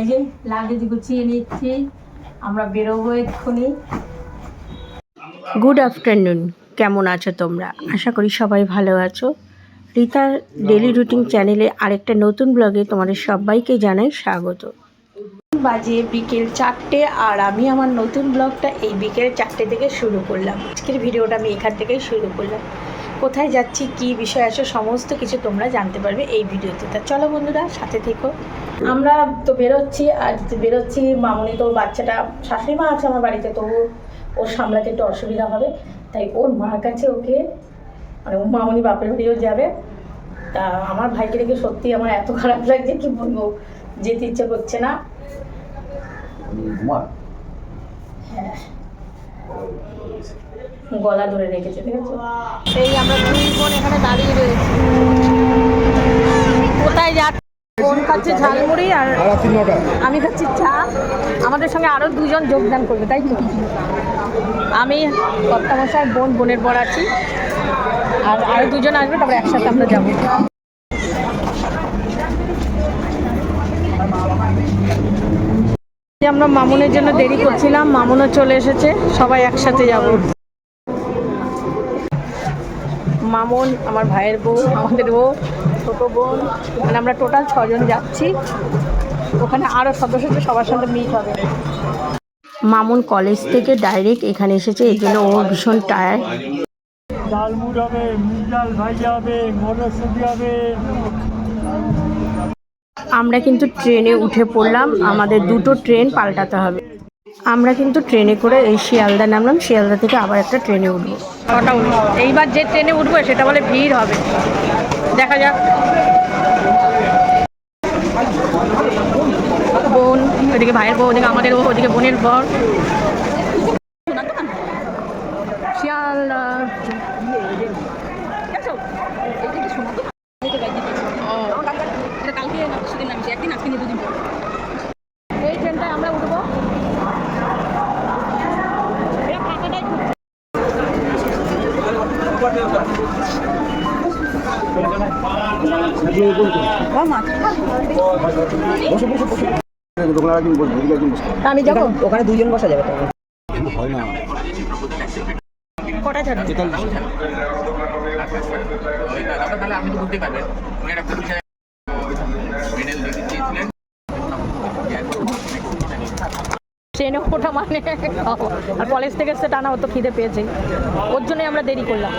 এই যে লাগেজ গুছিয়ে নিচ্ছি। আমরা বেরোবো এক্ষুনি। গুড আফটারনুন কেমন আছো তোমরা? আশা করি সবাই ভালো আছো। রিতার ডেলি রুটিন চ্যানেলে আরেকটা নতুন ব্লগে তোমাদের সবাইকে জানাই স্বাগত। বাজে বিকেল চারটে আর আমি আমার নতুন ব্লগটা এই বিকেল চারটে থেকে শুরু করলাম। আজকের ভিডিওটা আমি এখান থেকেই শুরু করলাম। কোথায় যাচ্ছি কি বিষয় আছে সমস্ত কিছু তোমরা জানতে পারবে এই ভিডিওতে। তা চলো বন্ধুরা সাথে থেকো। আমরা তো বেরোচ্ছি আর বেরোচ্ছি মামনি তো বাচ্চাটা শাশুড়ি মা আছে আমার বাড়িতে তো ও- ওর সামলাতে একটু অসুবিধা হবে। তাই ওর মার কাছে ওকে মানে ও মামনি বাপের বাড়িও যাবে। তা আমার ভাইকে রেখে সত্যি আমার এত খারাপ লাগছে কি বলব? যেতে ইচ্ছে করছে না। হ্যাঁ। গলা ধরে রেখেছে ঠিক আছে? এই আমরা দুই বোন এখানে দাঁড়িয়ে রয়েছি। কোথায় যা বোন খাচ্ছে ঝালমুড়ি আর আমি খাচ্ছি চা। আমাদের সঙ্গে আরও দুজন যোগদান করবে তাই তো? আমি কর্তামশাই বোন বোনের বর আছি। আর আরও দুজন আসবে তারপরে একসাথে আমরা যাব। আমরা মামুনের জন্য দেরি করছিলাম, মামুনও চলে এসেছে, সবাই একসাথে যাব। মামুন, আমার ভাইয়ের বউ, আমাদের বউ, ছোট বোন মানে আমরা টোটাল ছজন যাচ্ছি। ওখানে আরও সদস্য সবার সাথে মিট হবে। মামুন কলেজ থেকে ডাইরেক্ট এখানে এসেছে, এই জন্য ও ভীষণ টায়ার্ড ডালমুড হবে মির্জাল ভাইজা হবে মটরশুটি হবে। আমরা কিন্তু ট্রেনে উঠে পড়লাম। আমাদের দুটো ট্রেন পাল্টাতে হবে। আমরা কিন্তু ট্রেনে করে এই শিয়ালদা নামলাম। শিয়ালদা থেকে আবার একটা ট্রেনে উঠবো। ছটা উঠবো। এইবার যে ট্রেনে উঠবো, সেটা বলে ভিড় হবে। দেখা যাক। বোন, ওদিকে ভাইয়ের বউ, ওদিকে আমাদের বউ, ওদিকে বোনের ঘর শিয়ালদা এই ট্রেনটায় আমরা উঠবো আমি যাব। ওখানে দুজন বসা যাবে হয় না কটা ছাড়বে তাহলে তো বুঝতেই পারবেন উনি একটা পুলিশ মেডেল দিয়েছিলেন ট্রেনে ওঠা মানে আর কলেজ থেকে এসে টানা হতো খিদে পেয়েছে। ওর জন্যই আমরা দেরি করলাম।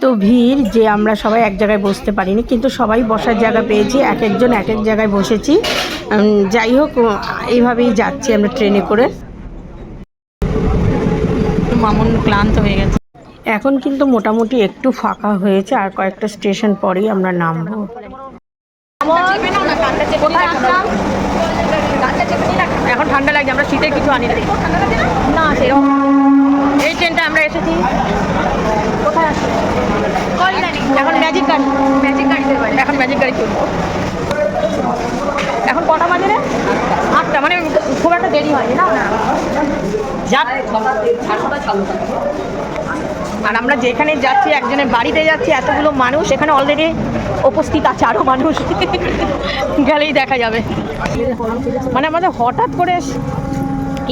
তো ভিড় যে আমরা সবাই এক জায়গায় বসতে পারিনি কিন্তু সবাই বসার জায়গা পেয়েছি এক একজন এক এক জায়গায় বসেছি। যাই হোক এইভাবেই যাচ্ছি আমরা ট্রেনে করে। মামুন ক্লান্ত হয়ে গেছে। এখন কিন্তু মোটামুটি একটু ফাঁকা হয়েছে আর কয়েকটা স্টেশন পরেই আমরা নামবো। এখন ঠান্ডা লাগছে, আমরা শীতের কিছু আনি না। না, সেরকম এই ট্রেনটা আমরা এসেছি। কোথায় আসছে এখন ম্যাজিক গাড়ি ম্যাজিক গাড়ি এখন ম্যাজিক গাড়ি চলবো এখন কটা বাজে রে? আটটা মানে খুব একটা দেরি হয়নি না? যাক। আর আমরা যেখানে যাচ্ছি, একজনের বাড়িতে যাচ্ছি, এতগুলো মানুষ, এখানে অলরেডি উপস্থিত আছে আরও মানুষ। গেলেই দেখা যাবে। মানে আমাদের হঠাৎ করে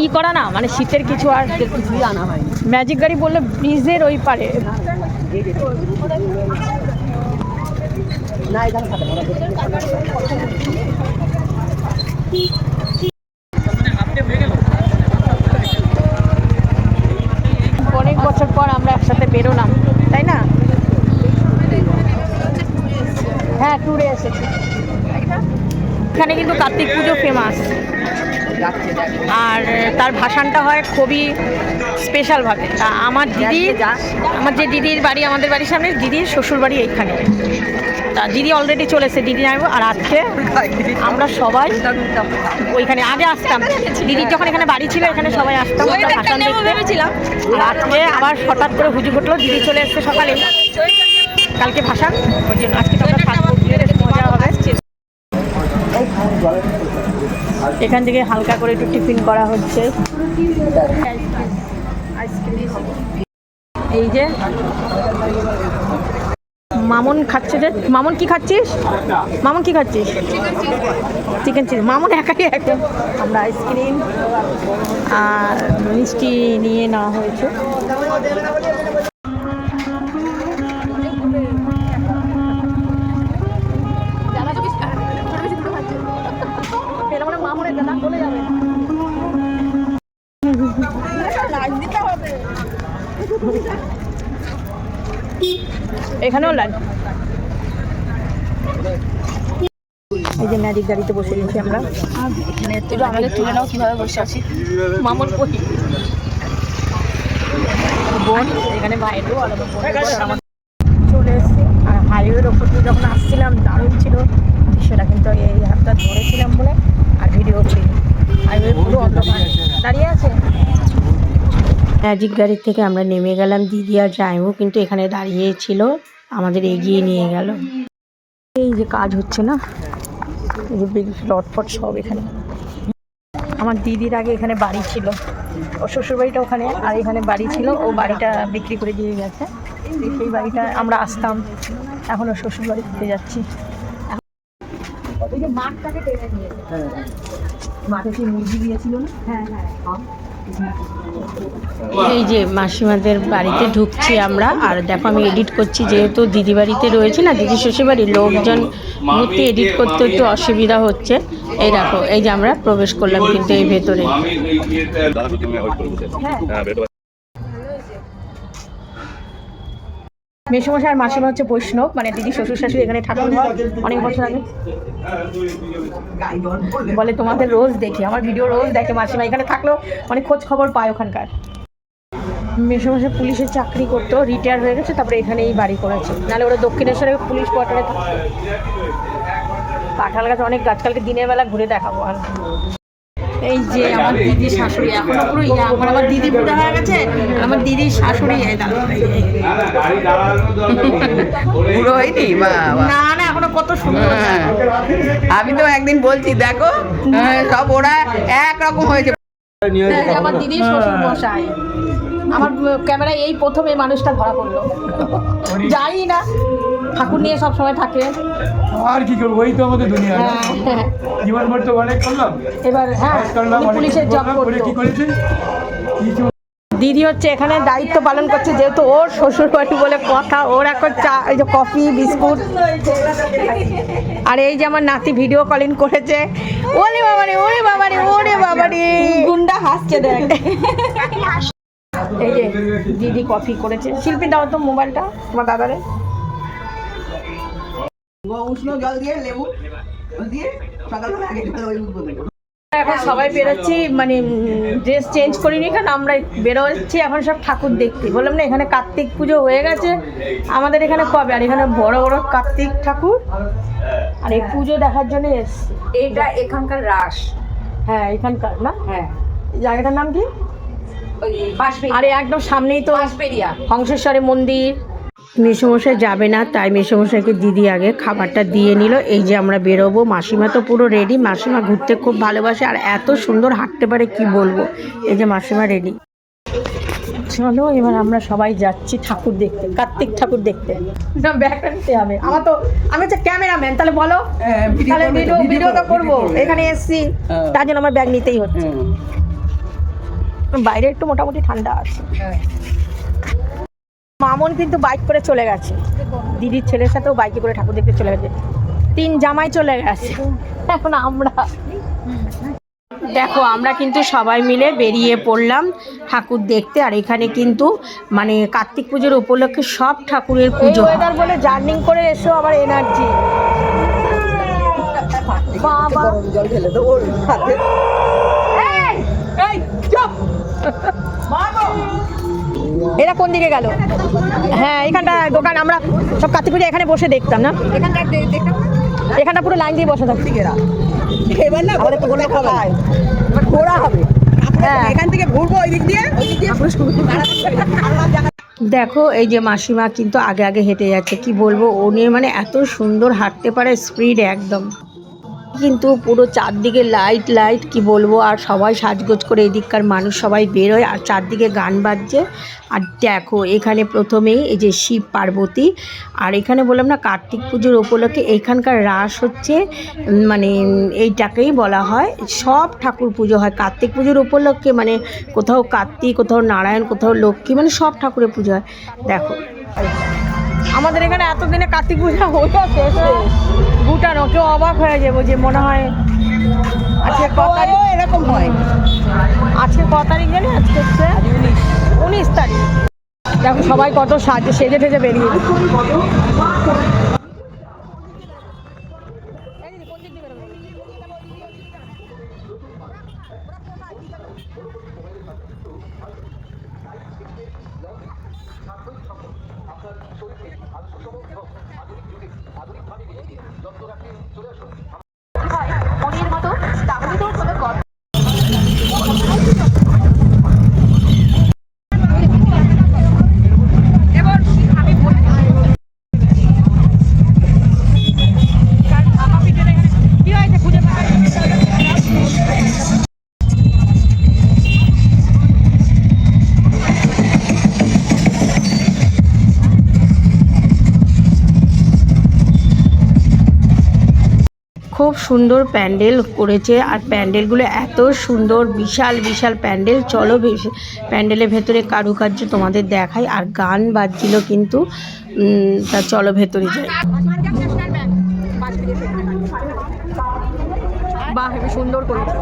ই করা না মানে শীতের কিছু আর ম্যাজিক গাড়ি বললে ব্রিজের ওই পারে। না এখানে থাকে না। অনেক বছর পর আমরা একসাথে বেরোলাম তাই না হ্যাঁ ট্যুরে এসেছি এখানে কিন্তু কার্তিক পুজো ফেমাস আর তার ভাসানটা হয় খুবই স্পেশালভাবে তা আমার দিদি আমার যে দিদির বাড়ি আমাদের বাড়ির সামনে দিদির শ্বশুর বাড়ি এইখানে। তা দিদি অলরেডি চলেছে দিদি যাব আর আজকে আমরা সবাই ওইখানে আগে আসতাম। দিদির যখন এখানে বাড়ি ছিল এখানে সবাই আসতাম। ভাসান দেখতে। আর আজকে আবার হঠাৎ করে হুজু ঘটলো দিদি চলে এসছে সকালে। কালকে ভাসান ওই জন্য আজকে তো আমরা মজা হবে। এখান থেকে হালকা করে একটু টিফিন করা হচ্ছে। এই যে, মামন খাচ্ছে যে, মামন কি খাচ্ছিস? মামন কি খাচ্ছিস? চিকেন চিলি মামন একাই একদম আমরা আইসক্রিম আর মিষ্টি নিয়ে নেওয়া হয়েছে। এখানেও লাইন। এই যে ম্যাজিক গাড়িতে বসে গেছি আমরা। এখানে একটু আমাদের তুলে নাও কীভাবে বসে আছি। মামন কই? বোন এখানে ভাইয়েরও আলাদা বোন। চলে এসেছি। আর হাইওয়ের ওপর দিয়ে যখন আসছিলাম দারুণ ছিল। সেটা কিন্তু এই হাতটা ধরেছিলাম বলে আর ভিডিও ছিল। হাইওয়ে পুরো অন্ধকার। দাঁড়িয়ে আছে? ম্যাজিক গাড়ির থেকে আমরা নেমে গেলাম। দিদি আর জাইমু কিন্তু এখানে দাঁড়িয়ে ছিল। আমাদের এগিয়ে নিয়ে গেল। এই যে কাজ হচ্ছে না? লটফট সব এখানে। আমার দিদির আগে এখানে বাড়ি ছিল। ও শ্বশুরবাড়িটা ওখানে আর এখানে বাড়ি ছিল। ও বাড়িটা বিক্রি করে দিয়ে গেছে। সেই বাড়িটা আমরা আসতাম। এখন ও শ্বশুরবাড়ি ঘুরতে যাচ্ছি। মাঠটাকে টেনে নিয়েছে মাঠে সেই মুরগি দিয়েছিল না হ্যাঁ হ্যাঁ। এই যে মাসিমাদের বাড়িতে ঢুকছি আমরা। আর দেখো আমি এডিট করছি যেহেতু দিদি বাড়িতে রয়েছে না দিদি শ্বশুর বাড়ির লোকজন মূর্তি এডিট করতে একটু অসুবিধা হচ্ছে। এই দেখো এই যে আমরা প্রবেশ করলাম কিন্তু এই ভেতরে মেসমশাই আর মাসিমা হচ্ছে বৈষ্ণব মানে দিদি, শ্বশুর শাশুড়ি এখানে ঠাকুর অনেক বছর আগে। বলে তোমাদের রোজ দেখি, আমার ভিডিও রোজ দেখে মাসিমা, এখানে থাকলেও অনেক খোঁজ খবর পায় ওখানকার। মেসমশাই পুলিশের চাকরি করতো রিটায়ার হয়ে গেছে, তারপরে এখানেই বাড়ি করেছে। নাহলে ওরা দক্ষিণেশ্বরে পুলিশ কোয়ার্টারে থাকতো। কাঁঠাল গাছ অনেক গাছ, কালকে দিনের বেলা ঘুরে দেখাবো আর। এই যে আমার দিদির শাশুড়ি এখনও পুরো ইয়া মানে আমার দিদি বুড়া হয়ে গেছে আমার দিদির শাশুড়ি। পুরো হয়নি? না না এখনও কত সুন্দর। হ্যাঁ। আমি তো একদিন বলছি দেখো হ্যাঁ, সব ওরা একরকম হয়েছে। আমার দিদির শ্বশুর মশাই আমার ক্যামেরায় এই প্রথম এই মানুষটা ধরা পড়ল। জানি না। ঠাকুর নিয়ে সব সময় থাকে। আর কি করব? ওই তো আমাদের দুনিয়া। হ্যাঁ, জীবন ভর তো অনেক করলাম। এবার হ্যাঁ পুলিশের জব করে কি করেছে? কিছু দিদি হচ্ছে এখানে দায়িত্ব পালন করছে যেহেতু ওর শ্বশুর বাড়ি বলে কথা ওর এখন চা এই যে কফি বিস্কুট। আর এই যে আমার নাতি ভিডিও কলিং করেছে ওরে বাবারে ওরে বাবারে ওরে বাবারে। গুন্ডা হাসছে দেখ। এই যে দিদি কফি করেছে। শিল্পী দাও তো মোবাইলটা তোমার দাদারে। উষ্ণ জল দিয়ে লেবু দিয়ে সকালবেলা আগে ওই এখন সবাই বেরোচ্ছি মানে ড্রেস চেঞ্জ করিনি কারণ আমরা বেরোচ্ছি এখন সব ঠাকুর দেখতে। বললাম না এখানে কার্তিক পুজো হয়ে গেছে। আমাদের এখানে কবে? আর এখানে বড় বড় কার্তিক ঠাকুর। আর এই পুজো দেখার জন্য এসছি। এইটা এখানকার রাস। হ্যাঁ এখানকার না? হ্যাঁ। জায়গাটার নাম কি? ওই আরে একদম সামনেই তো হংসেশ্বরী মন্দির। মেসমশাই যাবে না তাই মেসমশাইকে দিদি আগে খাবারটা দিয়ে নিল। এই যে আমরা বেরোবো মাসিমা তো পুরো রেডি মাসিমা ঘুরতে খুব ভালোবাসে আর এত সুন্দর হাঁটতে পারে কি বলব? এই যে মাসিমা রেডি চলো এবার আমরা সবাই যাচ্ছি ঠাকুর দেখতে কার্তিক ঠাকুর দেখতে। ব্যাগটা নিতে হবে। আমার তো আমি হচ্ছে ক্যামেরাম্যান তাহলে বলো? তাহলে ভিডিও ভিডিও তো করব এখানে এসছি তার জন্য আমার ব্যাগ নিতেই হচ্ছে। বাইরে একটু মোটামুটি ঠান্ডা আছে। মামন কিন্তু বাইক করে চলে গেছে। দিদির ছেলের সাথেও বাইকে করে ঠাকুর দেখতে চলে গেছে। তিন জামাই চলে গেছে। এখন আমরা দেখো আমরা কিন্তু সবাই মিলে বেরিয়ে পড়লাম ঠাকুর দেখতে আর এখানে কিন্তু মানে কার্তিক পুজোর উপলক্ষে সব ঠাকুরের পুজো। ওয়েদার বলে জার্নিং করে এসো আবার এনার্জি বাবা। এই এরা কোন দিকে গেল? হ্যাঁ এখানটা দোকান আমরা সব কার্তিক পুজো এখানে বসে দেখতাম না? এখানটা এখানটা পুরো লাইন দিয়ে বসে থাকছি এবার না আমাদের তো ঘোরা হবে। ঘোরা হবে। হ্যাঁ। এখান থেকে ঘুরবো ওই দিক দিয়ে দেখো এই যে মাসিমা কিন্তু আগে আগে হেঁটে যাচ্ছে কি বলব? ও নিয়ে মানে এত সুন্দর হাঁটতে পারে স্পিড একদম। কিন্তু পুরো চারদিকে লাইট লাইট কি বলব? আর সবাই সাজগোজ করে এদিককার মানুষ সবাই বেরোয়, আর চারদিকে গান বাজছে। আর দেখো, এখানে প্রথমেই এই যে শিব পার্বতী, আর এখানে বললাম না, কার্তিক পুজোর উপলক্ষে এখানকার রাস হচ্ছে মানে এইটাকেই বলা হয়। সব ঠাকুর পুজো হয়। কার্তিক পুজোর উপলক্ষে মানে কোথাও কার্তিক, কোথাও নারায়ণ, কোথাও লক্ষ্মী মানে সব ঠাকুরের পুজো হয়। দেখো। আমাদের এখানে এতদিনে কার্তিক পূজা হয়ে শেষ ভুটানো কেউ অবাক হয়ে যাব যে মনে হয় আজকে ক তারিখ? এরকম হয়। আজকে ক তারিখ জানি? আজকে হচ্ছে উনিশ। তারিখ। দেখো সবাই কত সাজে সেজে ঠেজে বেরিয়ে সুন্দর প্যান্ডেল করেছে আর প্যান্ডেলগুলো এত সুন্দর, বিশাল বিশাল প্যান্ডেল। চলো প্যান্ডেলের ভেতরে কারুকার্য তোমাদের দেখাই আর গান বাজছিল কিন্তু তা চলো ভেতরে যাই। বাহ সুন্দর করেছে।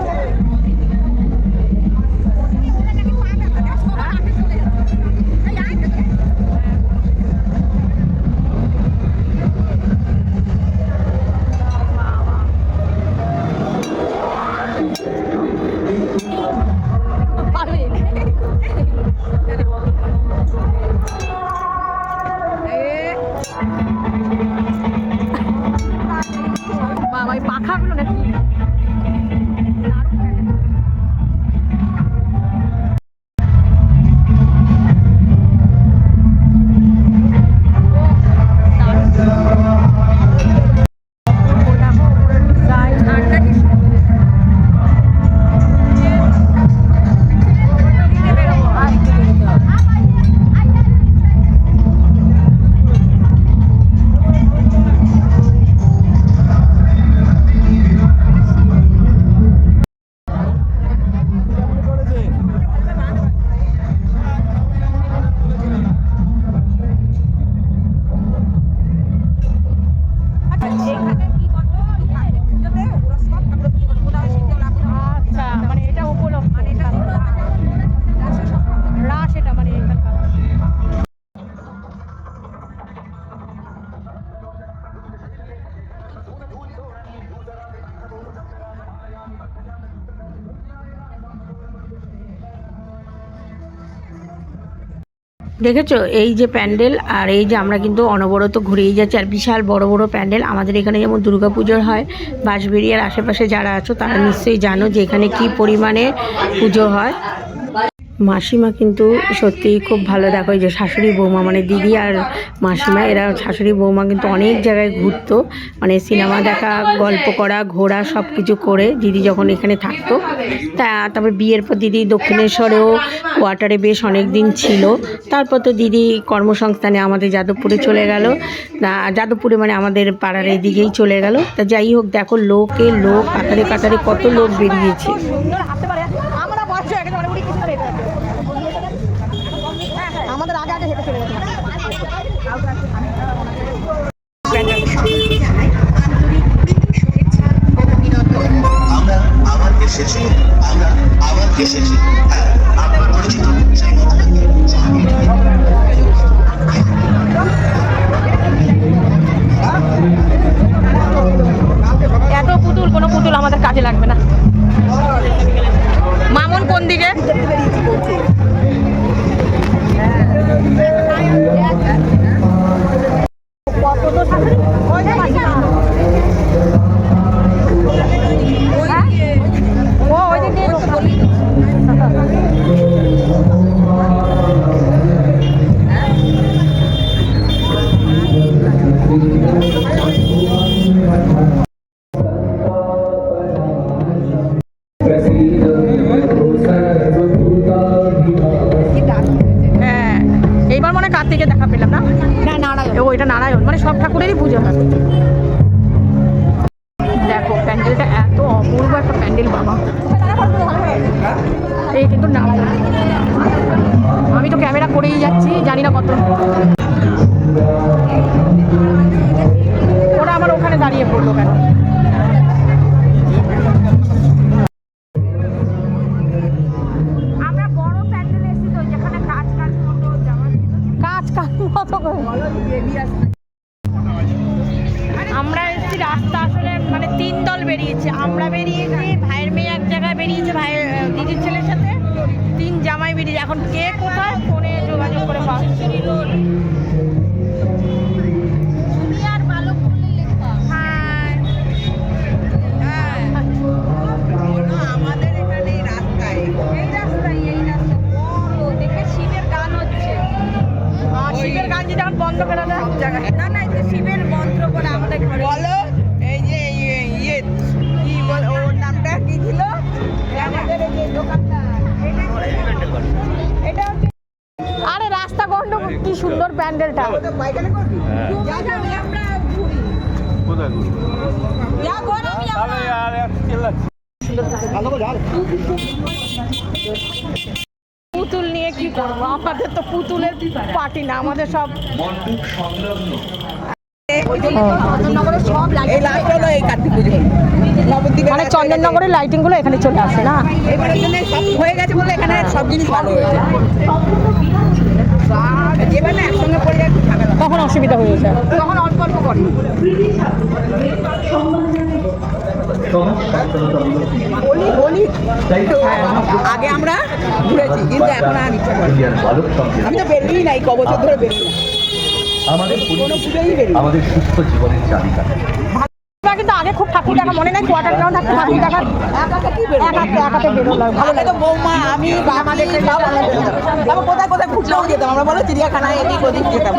দেখেছ? এই যে প্যান্ডেল আর এই যে আমরা কিন্তু অনবরত ঘুরেই যাচ্ছি। আর বিশাল বড় বড় প্যান্ডেল। আমাদের এখানে যেমন দুর্গাপুজোর হয় বাঁশবেরিয়ার আশেপাশে যারা আছো, তারা নিশ্চয়ই জানো যে এখানে কি পরিমাণে পুজো হয়। মাসিমা কিন্তু সত্যিই খুব ভালো। দেখো যে শাশুড়ি বৌমা মানে দিদি আর মাসিমা, এরা শাশুড়ি বৌমা কিন্তু অনেক জায়গায় ঘুরতো। মানে সিনেমা দেখা, গল্প করা, ঘোরা সব কিছু করে দিদি যখন এখানে থাকতো। তা তারপর বিয়ের পর দিদি দক্ষিণেশ্বরেও কোয়ার্টারে বেশ অনেক দিন ছিল। তারপর তো দিদি কর্মসংস্থানে আমাদের যাদবপুরে চলে গেল। যাদবপুরে মানে আমাদের পাড়ার এদিকেই চলে গেল। তা যাই হোক, দেখো লোকে লোক, কাতারে কাতারে কত লোক বেরিয়েছে। আমাদের আগে আগে হেঁটে চলে গেছে। আবার এসেছি আমরা আবার এসেছি। আমরা এসেছি রাস্তা আসলে মানে তিন দল বেরিয়েছে। আমরা বেরিয়েছি, ভাইয়ের মেয়ে এক জায়গায় বেরিয়েছে, ভাইয়ের দিদির ছেলের সাথে। তিন জামাই বেরিয়েছে। এখন কে কোথায়? ফোনে যোগাযোগ করে বন্ধ করে দেয় জায়গায় না না এই যে শিবের মন্ত্র করে আমাদের ঘরে। বলো এই যে ইয়ে ইয়ে কি বল ওর নামটা কি ছিল? আমাদের এই যে দোকানটা এটা হচ্ছে আরে রাস্তা গন্ড কি সুন্দর প্যান্ডেলটা। তো পুতুল নিয়ে কি করব? আমাদের তো পুতুলের পার্টি না আমাদের সব এই লাস্ট হলো এই কার্তিক পুজো। মানে চন্দননগরের লাইটিংগুলো এখানে চলে আসে না? হয়ে গেছে বলে এখানে সব জিনিস ভালো হয়েছে তখন অসুবিধা হয়ে যায়। তখন অল্প অল্প করে। আগে আমরা ঘুরেছি কিন্তু এখন আর ইচ্ছা করে না। আমি তো বেরোই নাই ক বছর ধরে বেরোই। আমাদের কোনো পুজোই বেরোই আমাদের সুস্থ জীবনের চাবিকাঠি কিন্তু আগে খুব ঠাকুর দেখা মনে নাই কোয়ার্টার গ্রাউন্ড থাকতে ঠাকুর দেখা? একাতে ভালো বৌমা আমি আমাদের। তারপর কোথায় কোথায় ঘুরতেও যেতাম আমরা বলো চিড়িয়াখানায় এদিক ওদিক যেতাম।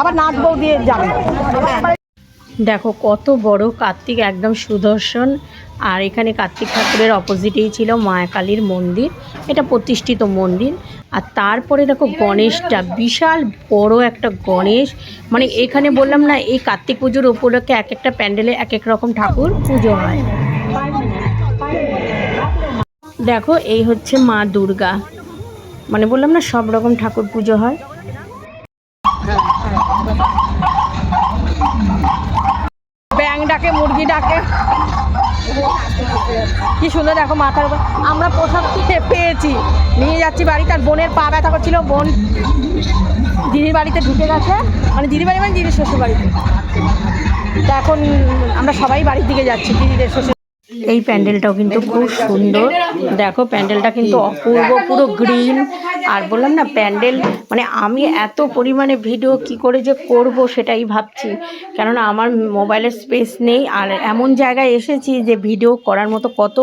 আবার নাচ বউ দিয়ে যাবে। দেখো, কত বড় কার্তিক, একদম সুদর্শন। আর এখানে কার্তিক ঠাকুরের অপোজিটেই ছিল মায়াকালীর মন্দির। এটা প্রতিষ্ঠিত মন্দির। আর তারপরে দেখো গণেশটা, বিশাল বড় একটা গণেশ। মানে এখানে বললাম না, এই কার্তিক পুজোর উপলক্ষে এক একটা প্যান্ডেলে এক এক রকম ঠাকুর পুজো হয়। দেখো, এই হচ্ছে মা দুর্গা। মানে বললাম না, সব রকম ঠাকুর পুজো হয়। ডাকে ডাকে। কি সুন্দর দেখো মাথার উপর। আমরা প্রসাদ পেয়েছি। নিয়ে যাচ্ছি বাড়ি, তার বোনের পা ব্যথা করছিল, বোন দিদির বাড়িতে ঢুকে গেছে। মানে দিদির বাড়ি মানে দিদির শ্বশুর বাড়িতে তো এখন আমরা সবাই বাড়ির দিকে যাচ্ছি, দিদিদের শ্বশুর এই প্যান্ডেলটাও কিন্তু খুব সুন্দর। দেখো প্যান্ডেলটা কিন্তু অপূর্ব পুরো গ্রিন আর বললাম না প্যান্ডেল মানে আমি এত পরিমাণে ভিডিও কি করে যে করব সেটাই ভাবছি। কেননা আমার মোবাইলের স্পেস নেই। আর এমন জায়গায় এসেছি যে ভিডিও করার মতো কত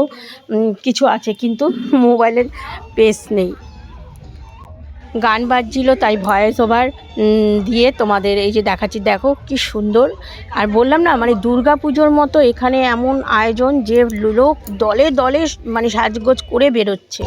কিছু আছে কিন্তু মোবাইলের স্পেস নেই। গান বাজছিল, তাই ভয়েস ওভার দিয়ে তোমাদের এই যে দেখাচ্ছি, দেখো কি সুন্দর। আর বললাম না মানে দুর্গা পুজোর মতো এখানে এমন আয়োজন যে লোক দলে দলে মানে সাজগোজ করে বেরোচ্ছে।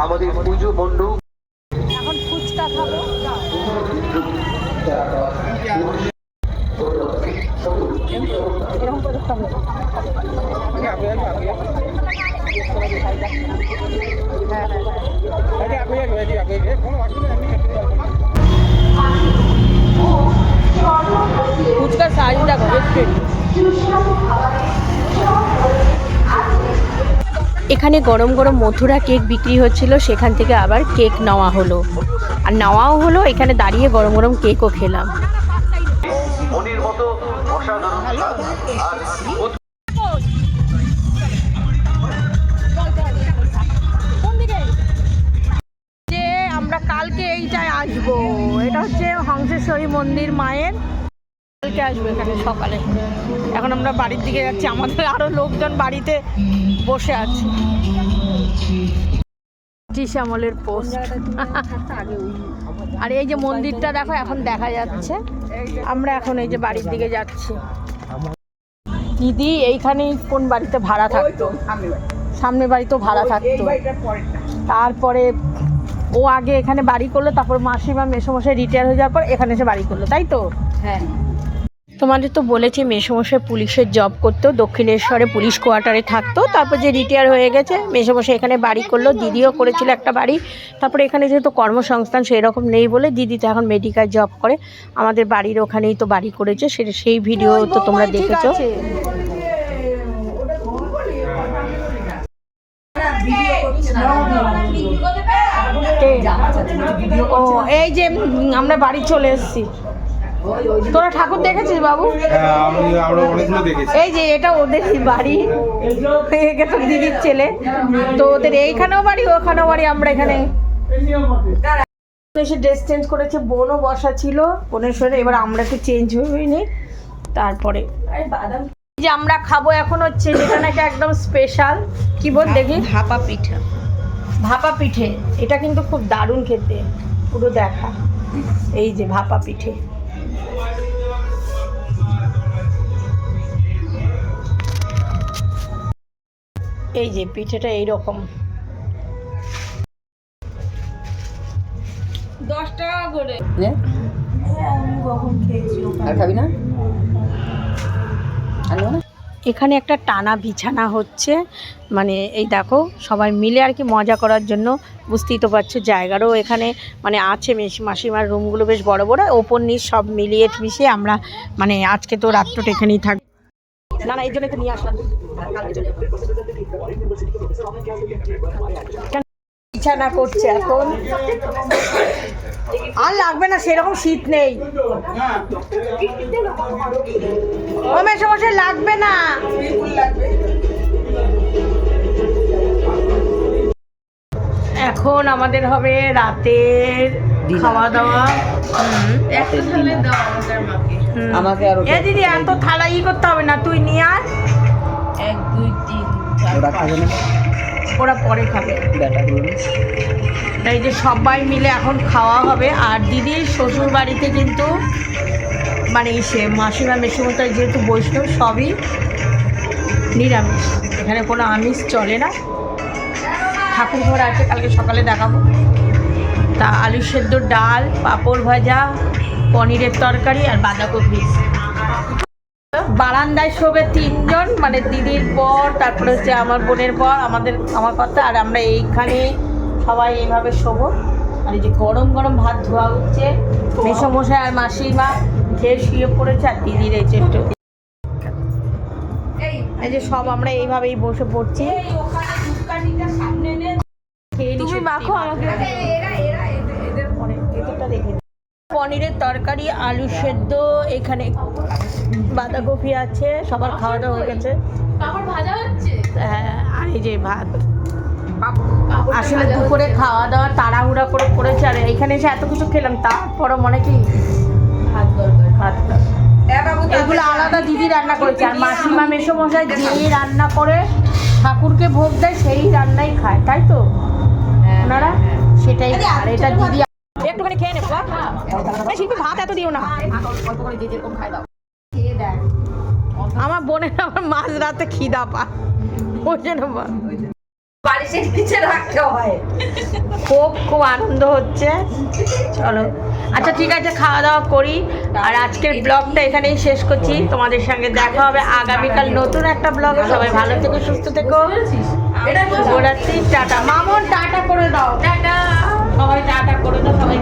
আমাদের পুজো মণ্ডপ এখন ফুচকা খাব। ফুচকার সাইজ দেখো এখানে গরম গরম মথুরা কেক বিক্রি হচ্ছিল, সেখান থেকে আবার কেক নেওয়া হলো। আর নেওয়াও হলো, এখানে দাঁড়িয়ে গরম গরম কেকও খেলাম। যে আমরা কালকে আসব। এটা হচ্ছে হংসেশ্বরী মন্দির মায়ের। কালকে আসব এখানে সকালে। এখন আমরা বাড়ির দিকে যাচ্ছি। আমাদের আরও লোকজন বাড়িতে বসে আছে। শ্যামলের পোস্ট। আর এই যে মন্দিরটা দেখো এখন দেখা যাচ্ছে। আমরা এখন এই যে বাড়ির দিকে যাচ্ছি। দিদি এইখানেই কোন বাড়িতে ভাড়া থাকতো? সামনে বাড়িতেও ভাড়া থাকতো। তারপরে ও আগে এখানে বাড়ি করল তারপর মাসি বা মাসিমা মেসমশাই রিটায়ার হয়ে যাওয়ার পর এখানে এসে বাড়ি করল তাই তো? হ্যাঁ। তোমাদের তো বলেছি মেসমশাই পুলিশের জব করতো দক্ষিণেশ্বরে পুলিশ কোয়ার্টারে থাকতো তারপর যে রিটায়ার হয়ে গেছে মেসমশাই এখানে বাড়ি করল দিদিও করেছিল একটা বাড়ি তারপরে এখানে যেহেতু কর্মসংস্থান সেই রকম নেই বলে দিদি তো এখন মেডিকেল জব করে আমাদের বাড়ির ওখানেই তো বাড়ি করেছে সেটা সেই ভিডিও তো তোমরা দেখেছ। ও এই যে আমরা বাড়ি চলে এসেছি। তোরা ঠাকুর দেখেছিস বাবু? দেখেছি। এই যে এটা ওদের বাড়ি। এটা তো দিদির ছেলে। তো ওদের এইখানেও বাড়ি ওখানেও বাড়ি আমরা এখানে। এসে ড্রেস চেঞ্জ করেছে বোনও বসা ছিল। বোনের শরীরে এবার আমরা একটু চেঞ্জ হইনি তারপরে। এই যে আমরা খাব এখন হচ্ছে যেটা নাকি একদম স্পেশাল কি বল দেখি? ভাপা পিঠা। ভাপা পিঠে। এটা কিন্তু খুব দারুণ খেতে। পুরো দেখা। এই যে ভাপা পিঠে। এই যে পিঠেটা এইরকম। দশ টাকা করে। আর খাবি না? এখানে একটা টানা বিছানা হচ্ছে। মানে এই দেখো সবাই মিলে আর কি মজা করার জন্য বুঝতেই তো পারছ জায়গারও এখানে মানে আছে মেস- মাসিমার রুমগুলো বেশ বড় বড়। ওপর নিচ সব মিলিয়ে মিশিয়ে আমরা মানে আজকে তো রাত্রটা এখানেই থাক না না এই জন্য তো নিয়ে আসলাম। বিছানা করছে এখন। আর লাগবে না সেরকম শীত নেই। মেসমশাই লাগবে না। এখন আমাদের হবে রাতের খাওয়া দাওয়া। হুম, হুম। আমাকে আর এ দিদি এত থালা ই করতে হবে না তুই নিয়ে আয়। এক ওরা খাবে না? ওরা পরে খাবে। ব্যাটাগুলো তাই যে সবাই মিলে এখন খাওয়া হবে আর দিদির শ্বশুর বাড়িতে কিন্তু মানে সে মাসিমা মেসিমতার যেহেতু বৈষ্ণব সবই নিরামিষ। এখানে কোনো আমিষ চলে না। ঠাকুর ঘর আছে কালকে সকালে দেখাবো। তা আলু সেদ্ধ ডাল পাঁপড় ভাজা পনিরের তরকারি আর বাঁধাকপি। বারান্দায় শোবে তিনজন মানে দিদির পর তারপরে হচ্ছে আমার বোনের পর আমাদের আমার কথা আর আমরা এইখানে সবাই এইভাবে শোবো। আর এই যে গরম গরম ভাত ধোয়া হচ্ছে মেসমশাই আর মাসিমা খেয়ে শুয়ে পড়েছে আর দিদির এই একটু এই যে সব আমরা এইভাবেই বসে পড়ছি। তুমি মাখো আমাকে। পনিরের তরকারি আলু সেদ্ধ এখানে বাঁধাকপি আছে সবার খাওয়া দাওয়া হয়ে গেছে। হ্যাঁ আর এই যে ভাত। আসলে দুপুরে খাওয়া দাওয়া তাড়াহুড়া করে করেছে আর এখানে এসে এত কিছু খেলাম তারপরও মনে কি ভাত। এগুলো আলাদা দিদি রান্না করেছে আর মাসিমা মেসমশাই যেই রান্না করে ঠাকুরকে ভোগ দেয় সেই রান্নাই খায় তাই তো? ওনারা? সেটাই আর এটা দিদি একটুখানি খেয়ে নেব এই শিল্পী ভাত এত দিও না। আমার বোনের আমার মাঝ রাতে খিদা পা। ওই জন্য। খুব খুব আনন্দ হচ্ছে। চলো। আচ্ছা ঠিক আছে খাওয়া দাওয়া করি। আর আজকের ব্লগটা এখানেই শেষ করছি। তোমাদের সঙ্গে দেখা হবে আগামীকাল নতুন একটা ব্লগে। সবাই ভালো থেকো সুস্থ থেকো। শুভরাত্রি টাটা। মামন টাটা করে দাও। টাটা। সবাই টাটা করে দাও সবাই